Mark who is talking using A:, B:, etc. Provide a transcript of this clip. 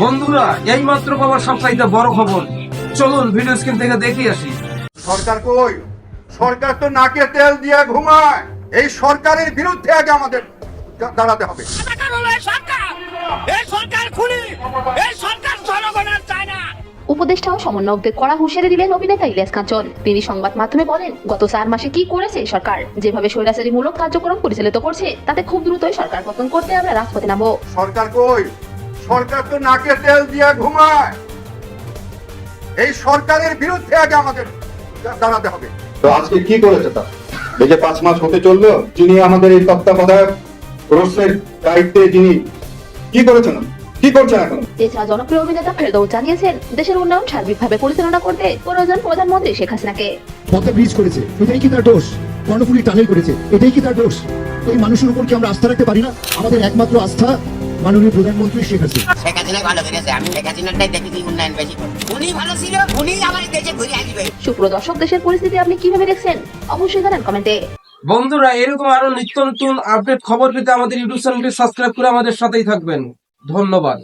A: বন্ধুরা এই মাত্র পাওয়া সবচাইতে বড় খবর। চলুন ভিডিও স্ক্রিন থেকে দেখে আসি।
B: সরকার কই? সরকার তো নাকে তেল দিয়ে ঘুমায়। এই সরকারের বিরুদ্ধে আগে আমাদের দাঁড়াতে হবে।
C: সরকার হলো সরকার এই সরকার খুনি এই সরকার জনগণের চায় না
D: উপদেষ্টা ও সমন্বয়কদের কড়া হুঁশিয়ারি দিলেন অভিনেতা ইলিয়াস কাঞ্চন। তিনি সংবাদ মাধ্যমে বলেন গত চার মাসে কি করেছে সরকার? যেভাবে স্বৈরাচারী মূলক কার্যক্রম পরিচালিত করছে তাতে খুব দ্রুতই সরকার পতন করতে আমরা রাজপথে নামবো।
B: সরকার কই? সরকার তো নাকে তেল দিয়ে ঘুমায়। এই সরকারের বিরুদ্ধে আগে আমাদের দাঁড়াতে হবে।
E: তো আজকে কি করেছে তা? এই যে পাঁচ মাস হতে চলল যিনি আমাদের এই তত্ত্বাবধায়ক প্রশ্নের দায়িত্বে যিনি কি করেছেন? কি করছেন এখন?
D: এছাড়া জনপ্রিয় অভিনেতা ফেরদৌস জানিয়েছেন দেশের উন্নয়ন সার্বিকভাবে পরিচালনা করতে প্রয়োজন প্রধানমন্ত্রী শেখ হাসিনাকে।
F: পথে ব্রিজ করেছে এটাই কি তার দোষ? কর্ণফুলি টানেল করেছে এটাই কি তার দোষ? এই মানুষের উপর কি আমরা আস্থা রাখতে পারি না? আমাদের একমাত্র আস্থা মাননীয় প্রধানমন্ত্রী শেখ হাসিনা।
G: শেখ হাসিনা ভালো করেছে আমি শেখ হাসিনাটাই দেখেছি উন্নয়ন বেশি উনি ভালো ছিল উনি আমার দেশে ঘুরে আসবে
D: সুপ্রদর্শক দেশের পরিস্থিতি আপনি কীভাবে দেখছেন? অবশ্যই জানান কমেন্টে।
A: বন্ধুরা এরকম আরও নিত্য নতুন আপডেট খবর পেতে আমাদের ইউটিউব চ্যানেলটি সাবস্ক্রাইব করে আমাদের সাথেই থাকবেন। ধন্যবাদ।